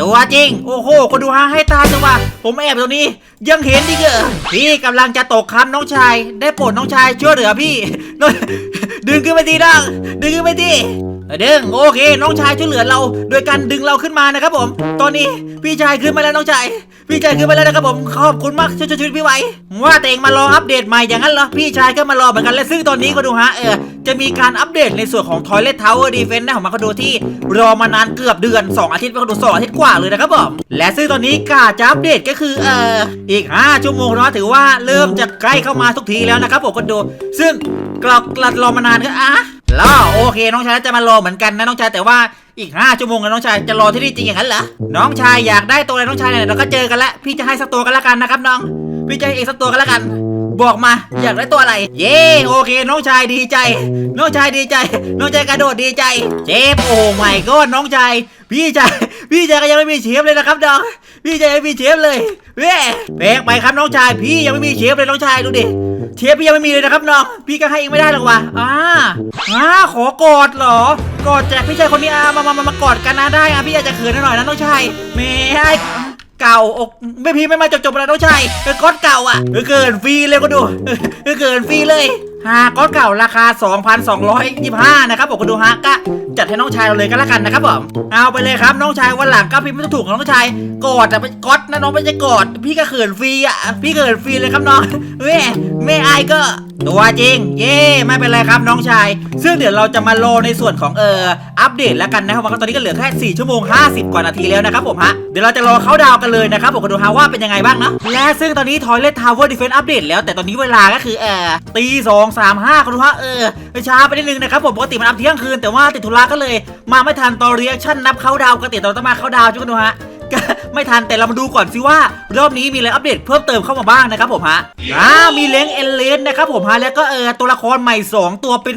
ตัวจริง โอ้โหคนดูฮาให้ตายจังวะผมแอบตรงนี้ ยังเห็นดิเกอพี่กำลังจะตกคำน้องชาย ได้โปรดน้องชายช่วยเหลือพี่ ดึงขึ้นไปทีดังดึงขึ้นไปที ดึงโอเค น้องชายช่วยเหลือเรา โดยการดึงเราขึ้นมานะครับผม ตอนนี้พี่ชายขึ้นมาแล้วน้องชายพี่ชายขึ้นมาแล้วนะครับผมขอบคุณมากช่วยช่วยชีวิตพี่ไว้ว่าแต่เองมารออัปเดตใหม่อย่างนั้นเหรอพี่ชายก็มารอเหมือนกันและซึ่งตอนนี้ก็ดูฮะเออจะมีการอัปเดตในส่วนของ Toilet Tower Defense นะของมาคาโดที่รอมานานเกือบเดือน 2 อาทิตย์มาคาโดสองอาทิตย์กว่าเลยนะครับผมและซึ่งตอนนี้กาจะอัปเดตก็คือเอออีก 5 ชั่วโมงเนาะถือว่าเริ่มจะใกล้เข้ามาทุกทีแล้วนะครับผมคนดูซึ่งกรอกกลัดรอมานานก็อะ แล้วโอเค น้องชายจะมารอเหมือนกันนะน้องชายแต่ว่าอีก5ชั่วโมงนะน้องชายจะรอที่นี่จริงอย่างนั้นเหรอน้องชายอยากได้ตัวอะไรน้องชายเนี่ยเราก็เจอกันแล้วพี่จะให้สักตัวกันละกันนะครับน้องพี่จะให้เองสักตัวกันละกัน บอกมาอยากได้ตัวอะไร เย้โอเค น้องชายดีใจ น้องชายดีใจ น้องชายกระโดดดีใจ เจ็บโอ้ไม่ก็น้องชายพี่ชายพี่ชายก็ยังไม่มีเชฟเลยนะครับน้องพี่ชายยังไม่มีเชฟเลยเว้แปลกไปครับน้องชาย พี่ยังไม่มีเชฟเลยน้องชายดูดิ เชฟพี่ยังไม่มีเลยนะครับน้องพี่ก็ให้เองไม่ได้หรอกวะอ่าอ่าขอกอดเหรอกอดจกพี่ชายคนนี้อะมามามามากอดกันนะได้อะพี่อาจจะเขินหน่อยนะน้องชายแหม่เก่าอกไม่พี่ไม่มาจบๆแล้วน้องชายเป็นก้อนเก่าอะเออเกินฟรีเลยก็ดูเออเกินฟรีเลย หาก้อนเก่าราคา 2,225 นะครับผมก็ดูฮะก็จัดให้น้องชายเราเลยก็แล้วกันนะครับผมเอาไปเลยครับน้องชายวันหลังก็พิมพ์ไม่ต้องถูกของน้องชายกอดแต่เป็นก๊อตนะน้องไม่ใช่กอดพี่ก็เขินฟรีอะพี่เขินฟรีเลยครับน้องแม่แม่อายก็ ตัวจริง เย่ไม่เป็นไรครับน้องชาย ซึ่งเดี๋ยวเราจะมาโลในส่วนของเอออัปเดตแล้วกันนะครับว่าตอนนี้ก็เหลือแค่4ชั่วโมง 50 กว่านาทีแล้วนะครับผมฮะเดี๋ยวเราจะรอเขาดาวกันเลยนะครับผมก็ดูฮะว่าเป็นยังไงบ้างเนาะและซึ่งตอนนี้ Toilet Tower Defense อัปเดตแล้วแต่ตอนนี้เวลาก็คือเออตีสองสามห้าก็ดูฮะเออช้าไปนิดนึงนะครับผมปกติมันอัพเที่ยงคืนแต่ว่าติดธุระก็เลย มาไม่ทันตอนเรียกชั่นนับเข้าดาวปกติเราต้องมาเข้าดาวจุกันดูฮะก็ไม่ทันแต่เรามาดูก่อนสิว่ารอบนี้มีอะไรอัปเดตเพิ่มเติมเข้ามาบ้างนะครับผมฮะอ่ามีเล้งเอลเลนนะครับผมฮะแล้วก็เออตัวละครใหม่ 2 ตัวเป็น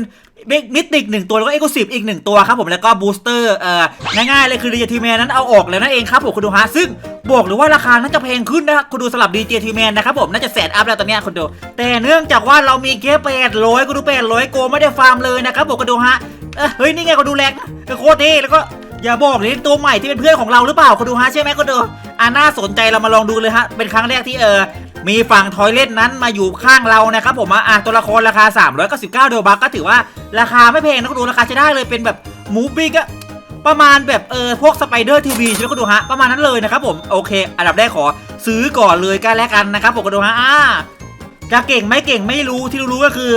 มิติกหนึ่งตัวแล้วก็เอ็กซ์คลูซีฟอีกหนึ่งตัวครับผมแล้วก็บูสเตอร์เอ่อง่ายๆเลยคือดีเจทีแมนนั้นเอาออกแล้วนั่นเองครับผมคุณดูฮะซึ่งบอกเลยว่าราคาน่าจะแพงขึ้นนะคุณดูสลับดีเจทีแมนนะครับผมน่าจะแสนอัพแล้วตอนนี้คุณดู แต่เนื่องจากว่าเรามีแค่แปดร้อยคุณดูแปดร้อยโกไม่ได้ฟาร์มเลยนะครับผมคุณดูฮะเฮ้ยนี่ไงคุณดูแรงโคตรเท่แล้วก็อย่าบอกเลยตัวใหม่ที่เป็นเพื่อนของเราหรือเปล่าคุณดูฮะใช่ไหมคุณดูอ่าน่าสนใจเรามาลองดูเลยฮะเป็นครั้งแรกที่เออ มีฝั่งทอยเล็ตนั้นมาอยู่ข้างเรานะครับผมอะตัวละครราคา 399เดลบักก็ถือว่าราคาไม่แพงนะคุณดูราคาใช้ได้เลยเป็นแบบหมูปิ้งก็ประมาณแบบเออพวกสไปเดอร์ทีวีใช่ไหมคุณดูฮะประมาณนั้นเลยนะครับผมโอเค อันดับแรกขอซื้อก่อนเลยกันแล้วกันนะครับผมคุณดูฮะอ่าจะเก่งไม่เก่งไม่รู้ที่รู้ก็คือ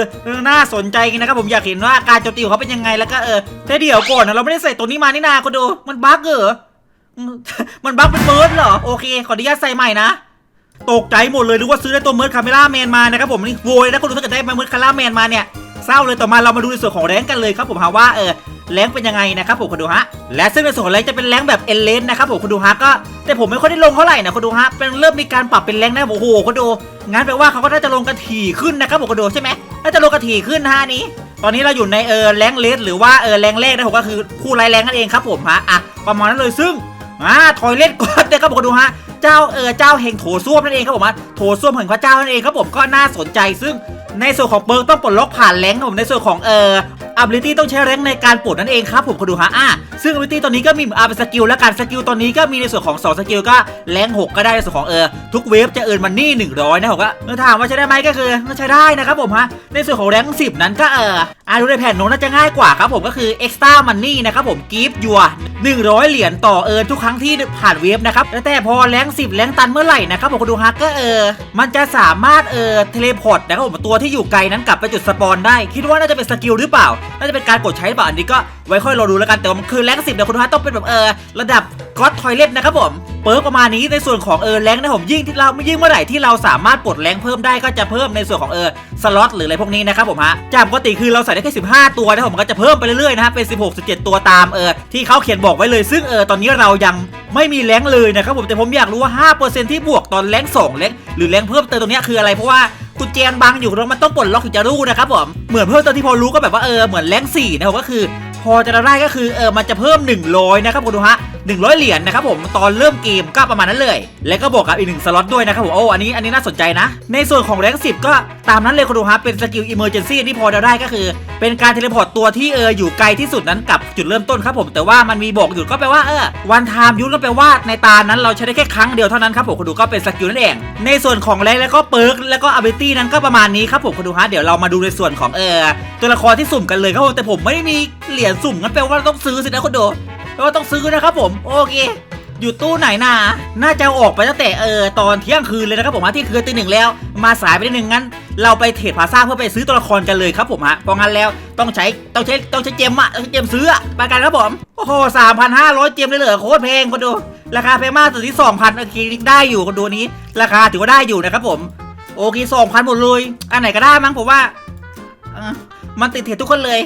น่าสนใจนะครับผมอยากเห็นว่าการโจมตีของเขาเป็นยังไงแล้วก็เออแต่เดี๋ยวก่อนนะเราไม่ได้ใส่ตัวนี้มานี่นาคุณดูมันบั๊กเหรอมันบั๊กเป็นเมิร์ดเหรอโอเคขออนุญาตใส่ใหม่นะ ตกใจหมดเลยดูว่าซื้อได้ตัวเมิร์ดคาเมล่าแมนมานะครับผมนี่โวยนะคุณดูถ้าเกิดได้มาเมิร์ดคาเมล่าแมนมาเนี่ยเศร้าเลยต่อมาเรามาดูในส่วนของแรงกันเลยครับผมฮะว่าเออแรงเป็นยังไงนะครับผมคุณดูฮะและซึ่งในส่วนของแรงจะเป็นแรงแบบเอเลนนะครับผมคุณดูฮะก็แต่ผมไม่ค่อยได้ลงเท่าไหร่นะคุณดูฮะเป็นเริ่มมีการปรับเป็นแรงนะโอ้โหคุณดูงั้นแปลว่าเขาก็น่าจะลงกระถี่ขึ้นนะครับผมก็ดูใช่ไหมน่าจะลงกระถี่ขึ้นฮะนี้ ตอนนี้เราอยู่ในเออแรงเลสหรือว่าเออแรงแรกนะผมก็คือคู่ไล่แรงนั่นเองครับผมฮะอะประมาณนั้นเลยซึ่งอ่าทอยเล็ตก่อนะครับผมก็ดูฮะ เจ้าเออเจ้าแห่งโถส้วมนั่นเองครับผมโถส้วมแห่งพระเจ้านั่นเองครับผมก็น่าสนใจซึ่งในส่วนของเบิร์กต้องปลดล็อกผ่านแรงครับผมในส่วนของเออ ability ต้องใช้แรงในการปลดนั่นเองครับผมก็ดูฮะอะซึ่ง ability ตอนนี้ก็มีอาเป็นสกิลและการสกิลตอนนี้ก็มีในส่วนของ 2 สกิลก็แรง6 ก็ได้ในส่วนของเออทุกเวฟจะเอิร์นมันนี่100นะผมก็ถามว่าใช้ได้ไหมก็คือใช้ได้นะครับผมฮะในส่วนของแรง10 นั้นก็เอออ่าดูในแผ่นโน้นน่าจะง่ายกว่าครับผมก็คือ extra money นะครับผม give your 100 เหรียญต่อเอิร์นทุกครั้งที่ผ่านเวฟนะครับแต่พอแรง10แรงตันเมื่อไหร่นะครับผมก็ดูฮะก็เออมันจะสามารถเออเทเลพอร์ตนะครับผมตัวที่อยู่ไกลนั้นกลับไปจุดสปอนได้ คิดว่าน่าจะเป็นสกิลหรือเปล่าน่าจะเป็นการกดใช้หรือเปล่าอันนี้ก็ไว้ค่อยรอดูแล้วกันแต่ว่ามันคือแรงสิบเดี๋ยวคุณฮะต้องเป็นแบบเออระดับก็อดทอยเล็ตนะครับผมเปิร์กประมาณนี้ในส่วนของเออแรงนะผมยิ่งที่เรายิ่งเมื่อไหร่ที่เราสามารถปลดแรงเพิ่มได้ก็จะเพิ่มในส่วนของเออสล็อตหรืออะไรพวกนี้นะครับผมฮะจากปกติคือเราใส่ได้แค่15 ตัวนะผมก็จะเพิ่มไปเรื่อยๆนะฮะเป็น 16 17 ตัวตามเออที่เขาเขียนบอกไว้เลยซึ่งเออตอนนี้เรายังไม่มีแรงเลยนะครับผมแต่ผมอยากรู้ว่า 5%ที่บวกตอนแรง2แรงหรือแรงเพิ่มเติมตรงนี้คืออะไรเพราะว่า กุญแจบังอยู่แล้วมันต้องปลดล็อกถึงจะรู้นะครับผมเหมือนเพิ่มตอนที่พอรู้ก็แบบว่าเออเหมือนแรงสี่นะครับก็คือ พอจะได้ก็คือเออมันจะเพิ่ม 100 นะครับคุณดูฮะ 100 เหรียญนะครับผมตอนเริ่มเกมก็ประมาณนั้นเลย แล้วก็บวกกับอีกหนึ่งสล็อตด้วยนะครับผมโอ้อันนี้อันนี้น่าสนใจนะ ในส่วนของแรงสิบก็ตามนั้นเลยคุณดูฮะเป็นสกิลอิมเมอร์เจนซี่ที่พอเดาได้ก็คือ เป็นการเทเลพอร์ตตัวที่เอออยู่ไกลที่สุดนั้นกับจุดเริ่มต้นครับผมแต่ว่ามันมีบอกอยู่ก็แปลว่าเออวันไทม์ยูก็แปลว่าในตานั้นเราใช้ได้แค่ครั้งเดียวเท่านั้นครับผมคุณดูก็เป็นสกิลนั่นเอง ในส่วนของแรงแล้วก็เปิร์กแล้วก็อ b เบตี้นั้นก็ประมาณนี้ครับผมคุณดูฮะเดี๋ยวเรามาดูในส่วนของเออตัวละครที่สุ่มกันเลยครับผมแต่ผมไม่ได้มีเหรียญสุ่มงั้นแปลว่าเราต้องซื้อสินะคุณดู แปลว่าต้องซื้อนะครับผม โอเค อยู่ตู้ไหนนะน่าจะออกไปตั้งแต่เออตอนเที่ยงคืนเลยนะครับผมฮะที่คืนตีหนึ่งแล้ว มาสายไปนิดนึงงั้น เราไปเทรดพาซ่าเพื่อไปซื้อตัวละครกันเลยครับผมฮะเพราะงั้นแล้วต้องใช้ต้องใช้ต้องใช้เจมอะต้องใช้เจมซื้ออะไปกันครับผมโอ้โหสามพันห้าร้อยเจมเลยเหรอโคตรแพงคนดูราคาแพงมากสุดที่สองพันโอเคได้อยู่คนดูนี้ ราคาถือว่าได้อยู่นะครับผมโอเคสองพันหมดเลย อันไหนก็ได้มั้งผมว่ามันติดเทรดทุกคนเลย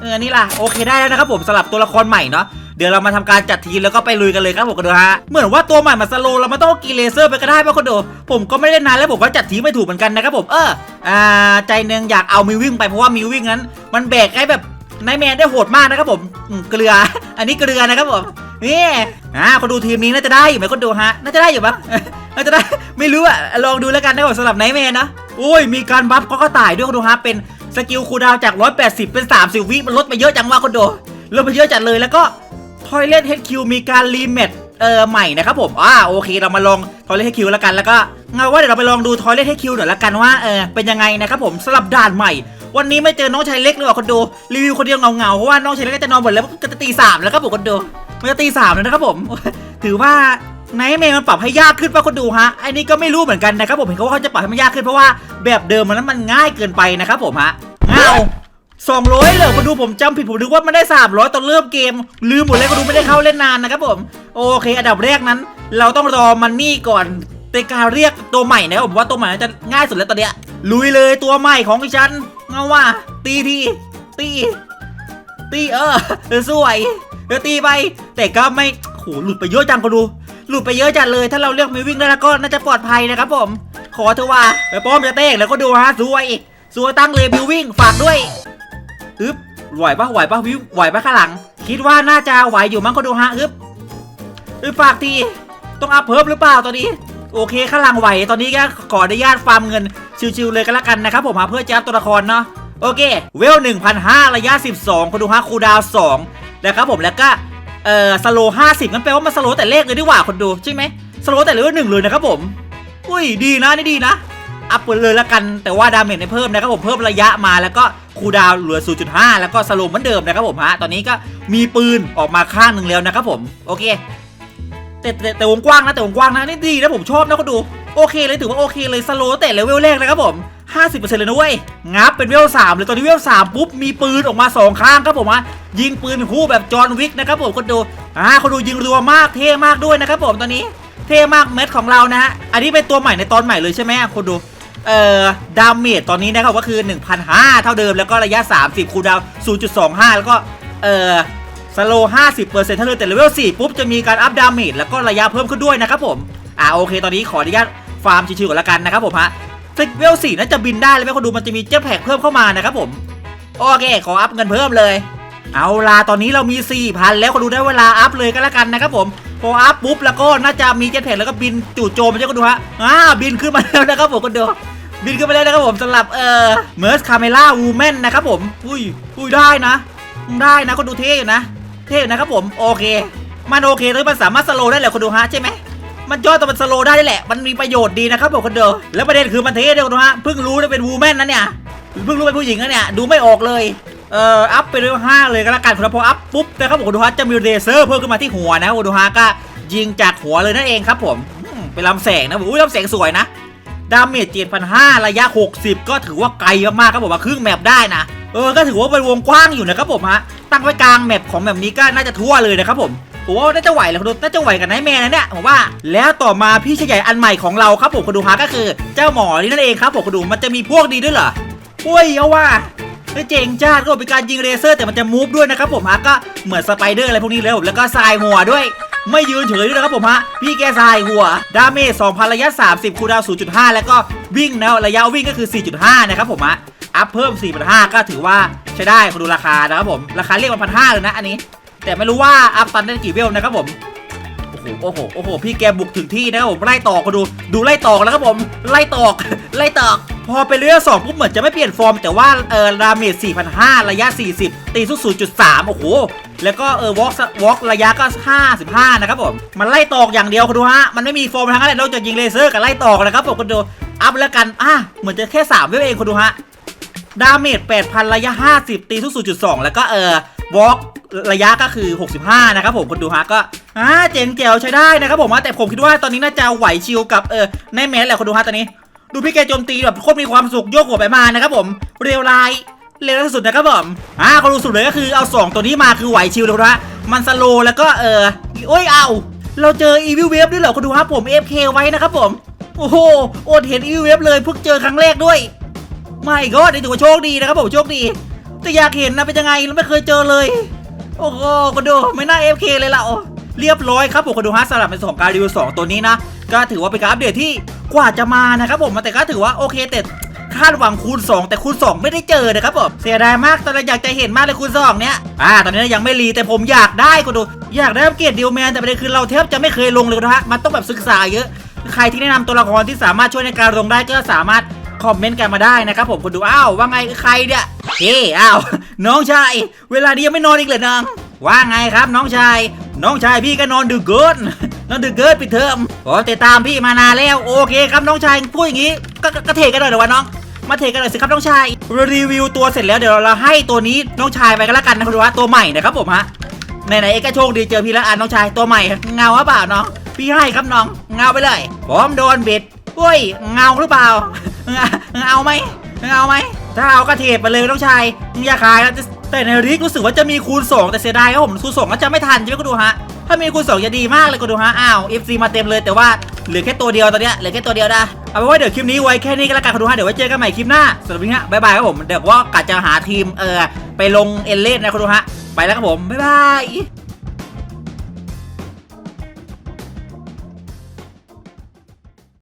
เออ นี่ล่ะ โอเคได้แล้วนะครับผมสลับตัวละครใหม่เนาะ เดี๋ยวเรามาทำการจัดทีมแล้วก็ไปลุยกันเลยครับผมกันดูฮะเหมือนว่าตัวใหม่มาสโลเราม่ต้องกีเลเซอร์ไปก็ได้ป่ะคนดูผมก็ไม่ได้นานแล้วผมก็จัดทีมไม่ถูกเหมือนกันนะครับผมเอออ่าใจหนึงอยากเอามิววิ่งไปเพราะว่ามิววิ่งนั้น มันแบกไอ้แบบนายแมนได้โหดมากนะครับผมเกลือ อันนี้เกลือนะครับผมนี่อ่าคนดูทีมนี้น่าจะได้อยู่ไหมคนดูฮะน่าจะได้อยู่ปะน่าจะได้ไม่รู้อะลองดูแล้วกันนะครับสำหรับไนท์แมนนะโอ้ยมีการบัฟก็กระต่ายด้วยคนดูฮะเป็นสกิลคูดาวจาก 180 เป็น 30 วิมันลดไปเยอะจังวะคนดูลดไปเยอะจัดเลยแล้วก็ ทอยเล t เฮดคิวมีการรีเมทเออใหม่นะครับผมอ่าโอเคเรามาลองทอยเล t เฮดคิวแล้วกันแล้วก็เงาว่าเดี๋ยวเราไปลองดูทอยเล t เฮดคิวหน่อยละกันว่าเออเป็นยังไงนะครับผมสลับด่านใหม่ วันนี้ไม่เจอน้องชายเล็กเลยว่ะคนดูรีวิวคนเดียวเงาๆเพราะว่าน้องชายเล็กก็จะนอนหมดแล้วก็จะตีสามแล้วครับผมคนดูมันจะตีสามแล้วนะครับผม ถือว่าไนท์เมย์มันปรับให้ยากขึ้นป่ะคนดูฮะ อันนี้ก็ไม่รู้เหมือนกันนะครับผมเห็นเขาว่าเขาจะปรับให้มันยากขึ้นเพราะว่าแบบเดิมมันนั้นมันง่ายเกินไปนะครับผมฮะเงา สองร้อยเลยคนดูผมจำผิดผมนึกว่ามันได้สามร้อยตอนเริ่มเกม ลืมหมดเลยคนดูไม่ได้เข้าเล่นนานนะครับผม โอเคอันดับแรกนั้น เราต้องรอมันนี่ก่อนในการเรียกตัวใหม่นะผมว่าตัวใหม่จะง่ายสุดแล้วตอนเนี้ยลุยเลยตัวใหม่ของดิฉันเงาว่า ตีทีตีตีเออสวยเออตีไป แต่ก็ไม่โหหลุดไปเยอะจังคนดู หลุดไปเยอะจัดเลย ถ้าเราเลือกมิววิ่งได้แล้วก็น่าจะปลอดภัยนะครับผม ขอเถอะว่าไปป้อมจะเต้งแล้วก็ดูฮะสวยสวยตั้งเลยมิววิ่งฝากด้วย อึ๊บไหวปะไหวปะวิวไหวปะข้างหลัง คิดว่าน่าจะไหวอยู่มั้งก็ดูฮะอึ๊บอึ๊บฝากทีต้องอัพเพิ่มหรือเปล่าตอนนี้ โอเคข้างหลังไหวตอนนี้ก็ขออนุญาตฟาร์มเงินชิวๆเลยก็แล้วกันนะครับผมฮะเพื่อจะอัพตัวละครเนาะโอเค เวล1,500ระยะ 12คนดูฮะคูดาว2นะครับผมแล้วก็เอ่อสโล50งั้นแปลว่ามันสโลแต่เลขเลยดีกว่าคนดูใช่ไหมสโลแต่เลขหนึ่งเลยนะครับผมอุ้ยดีนะนี่ดีนะอัพเลยละกันแต่ว่าดาเมจในเพิ่มนะครับผมเพิ่มระยะมาแล้วก็ คูดาวเหลือ 0.5 แล้วก็สโลว์เหมือนเดิมนะครับผมฮะ ตอนนี้ก็มีปืนออกมาข้างหนึ่งแล้วนะครับผม โอเค แต่แต่แต่วงกว้างนะแต่วงกว้างนะนี่ดีนะผมชอบนะก็ดูโอเคเลยถือว่าโอเคเลยสโลว์แต่เลเวลแรกนะครับผม50%เลยนะเว้ย งับเป็นเวล3เลยตอนนี้เวล3ปุ๊บ มีปืนออกมาสองข้างครับผมฮะยิงปืนคู่แบบจอห์นวิกนะครับผมคนดูอ่าคนดูยิงรัวมากเท่มากด้วยนะครับผมตอนนี้ เท่มากเม็ดของเรานะฮะ อันนี้เป็นตัวใหม่ในตอนใหม่เลยใช่ไหมคุณดู เอ่อดาเมจตอนนี้นะครับก็คือ 1,500 เท่าเดิมแล้วก็ระยะ 30 คูลดาวน์0.25 แล้วก็เอ่อสโล50%เท่าเดิมแต่เลเวล4ปุ๊บจะมีการอัพดาเมจแล้วก็ระยะเพิ่มขึ้นด้วยนะครับผมอ่าโอเค ตอนนี้ขออนุญาตฟาร์มชิวๆก่อนละกันนะครับผมฮะเลเวล4น่าจะบินได้เลยไหมคุณดูมันจะมีเจ็ตแพ็กเพิ่มเข้ามานะครับผมโอเคขออัพเงินเพิ่มเลย เอาล่ะตอนนี้เรามี4,000แล้วก็ดูได้เวลาอัพเลยก็แล้วกันนะครับผมพออัพปุ๊บแล้วก็น่าจะมีเจ็ตแพ็กแล้วก็บินจู่โจมไปเจ้าก็ดูฮะอ่าบินขึ้นมาแล้วนะครับผมก็ดู บินขึ้นไปแล้วนะครับผมสำหรับเอ่อเมอร์สคาเมล่าวูแมนนะครับผมอุ้ยอุ้ยได้นะ ได้นะก็ดูเท่อยู่นะ เท่อยู่นะครับผมโอเค มันโอเคเลยมันสามารถสโลได้แหละคุณดูฮะใช่ไหมมันย่อแต่มันสโลได้แหละ มันมีประโยชน์ดีนะครับผมคนเดียวแล้วประเด็นคือมันเท่เดียวนะฮะเพิ่งรู้ว่าเป็นวูแมนนะเนี่ยเพิ่งรู้เป็นผู้หญิงนะเนี่ยดูไม่ออกเลยเอ่ออัพไปเลเวลห้าเลยก็แล้วกันครับพออัพปุ๊บนะครับผมคุณดูฮะจะมีเรเซอร์เพิ่มขึ้นมาที่หัวนะคุณดูฮะก็ยิงจากหัวเลยนั่นเองครับผมเป็นลำแสงนะผมอุ้ยลำแสงสวยนะ ดาเมจ7,500 ระยะ 60 ก็ถือว่าไกลมากๆครับผมว่าครึ่งแมปได้นะ เออ ก็ถือว่าเป็นวงกว้างอยู่นะครับผมฮะ ตั้งไว้กลางแมปของแบบนี้ก็น่าจะทั่วเลยนะครับผมผมว่าน่าจะไหวแหล้วคุณดูน่าจะไหวกับไนท์แมนนะเนี่ยผมว่าแล้วต่อมาพี่ชายใหญ่อันใหม่ของเราครับผมคุณดูฮะก็คือ เจ้าหมอนี่นั่นเองครับผมคุณดูมันจะมีพวกดีด้วยเหรออุ้ยเอาว่าเฮ้ยเจ๋งจ้าก็เป็นการยิงเลเซอร์แต่มันจะมูฟด้วยนะครับผมฮะก็เหมือนสไปเดอร์อะไรพวกนี้เลยผมแล้วก็ทรายหัวด้วย ไม่ยืนเฉยด้วยนะครับผมฮะ พี่แกทรายหัว ดาเมจ2,000 ระยะ 30 คูดาวน์0.5 แล้วก็วิ่งนะระยะวิ่งก็คือ 4.5 นะครับผมฮะ อัพเพิ่ม 4,500 ก็ถือว่าใช้ได้คุณดูราคานะครับผม ราคาเรียกมันพันห้าเลยนะอันนี้ แต่ไม่รู้ว่าอัพตันได้กี่เวลนะครับผม โอ้โหโอ้โหพี่แกบุกถึงที่นะครับผมไล่ตอกมาดูดูไล่ตอกแล้วครับผมไล่ตอกไล่ตอกพอไปเรื่อยสองปุ๊บเหมือนจะไม่เปลี่ยนฟอร์ม แต่ว่าเออดาเมจ4,500 ระยะ 40 ตีสู้0.3 โอ้โห แล้วก็เออวอล์กวอล์กระยะก็ 55 นะครับผม มันไล่ตอกอย่างเดียวคุณดูฮะ มันไม่มีฟอร์มทั้งนั้นเลยนอกจากยิงเลเซอร์กับไล่ตอกนะครับผมคุณดูอัพแล้วกัน อะ เหมือนจะแค่ 3 เวฟเองคุณดูฮะ ดาเมจ 8,000 ระยะ 50 ตีทุก0.2 แล้วก็เออวอล์ก ระยะก็คือ 65 นะครับผมคุณดูฮะก็อ่าเจ๋งแจ๋วใช้ได้นะครับผมแต่ผมคิดว่าตอนนี้น่าจะไหวชิลกับเออในแมสแหละคุณดูฮะตอนนี้ ดูพี่แกโจมตีแบบโคตรมีความสุขโยกหัวไปมานะครับผมเรียวไลน์เร็วสุดนะครับผมอ่าเขารู้สุดเลยก็คือเอา 2 ตัวนี้มาคือไหวชิลเลยนะมันสโลแล้วก็เออโอ้ยเอาเราเจออีวิลเวฟด้วยเหรอคุณดูฮะผม FK ไว้นะครับผมโอ้โหอดเห็นอีวิลเวฟเลยเพิ่งเจอครั้งแรกด้วยไม่ก็นี่ถือว่าโชคดีนะครับผมโชคดีแต่อยากเห็นนะเป็นยังไงเราไม่เคยเจอเลย โอ้โหก็ดูไม่น่า FK เลยล่ะโอ้เรียบร้อยครับผมก็ดูฮะสำหรับในส่วนของการรีวิว2ตัวนี้นะ ก็ถือว่าเป็นการอัปเดตที่กว่าจะมานะครับผมแต่ก็ถือว่าโอเคแต่คาดหวังคูณ 2 แต่คูณ 2 ไม่ได้เจอนะครับผมเสียดายมากตอนแรกอยากจะเห็นมากเลยคูณ 2 เนี้ยอ่าตอนนี้ยังไม่รีแต่ผมอยากได้ก็ดู อยากได้อัปเกรดดิวแมนแต่ประเด็นคือเราแทบจะไม่เคยลงเลยนะฮะมันต้องแบบศึกษาเยอะ ใครที่แนะนำตัวละครที่สามารถช่วยในการลงได้ก็สามารถ คอมเมนต์กันมาได้นะครับผมคุณดูอ้าวว่าไงใครเนี่ยเฮ้อ้าวน้องชาย เวลานี้ยังไม่นอนอีกเหรอน้องว่าไงครับน้องชาย น้องชายพี่ก็นอนดึกเกินนอนดึกเกินปิดเทอมผมติดตามพี่มานานแล้วโอเคครับน้องชายพูดอย่างนี้ก็ก็เทกันหน่อยเดี๋ยววะน้องมาเทกันหน่อยสิครับน้องชาย รีวิวตัวเสร็จแล้วเดี๋ยวเราให้ตัวนี้น้องชายไปกันแล้วกันนะคุณดูว่าตัวใหม่นะครับผมฮะไหนๆเอกก็โชคดีเจอพี่แล้วอะน้องชายตัวใหม่เงาหรือเปล่าน้องพี่ให้ครับน้องเงาไปเลยผมโดนบิดเฮ้ยเงาหรือเปล่า เงเงาไหมเงาไหมถ้าเอาก็เทปไปเลยน้องชายอย่าขายแล้วแต่ในริกรู้สึกว่าจะมีคูณ 2 แต่เสียดายครับผมคูณ2ก็จะไม่ทันใช่ไหมก็ดูฮะถ้ามีคูณ2จะดีมากเลยก็ดูฮะอ้าว FC มาเต็มเลยแต่ว่าเหลือแค่ตัวเดียวตอนเนี้ยเหลือแค่ตัวเดียวนะเอาเป็นว่าเดี๋ยวคลิปนี้ไว้แค่นี้ก็แล้วกันคุณดูฮะเดี๋ยวไว้เจอกันใหม่คลิปหน้าสำหรับวันนี้ฮะบ๊ายบายครับผมเดี๋ยวว่ากะจะหาทีมเออไปลงเอเลนนะคุณดูฮะไปแล้วครับผมบ๊ายบาย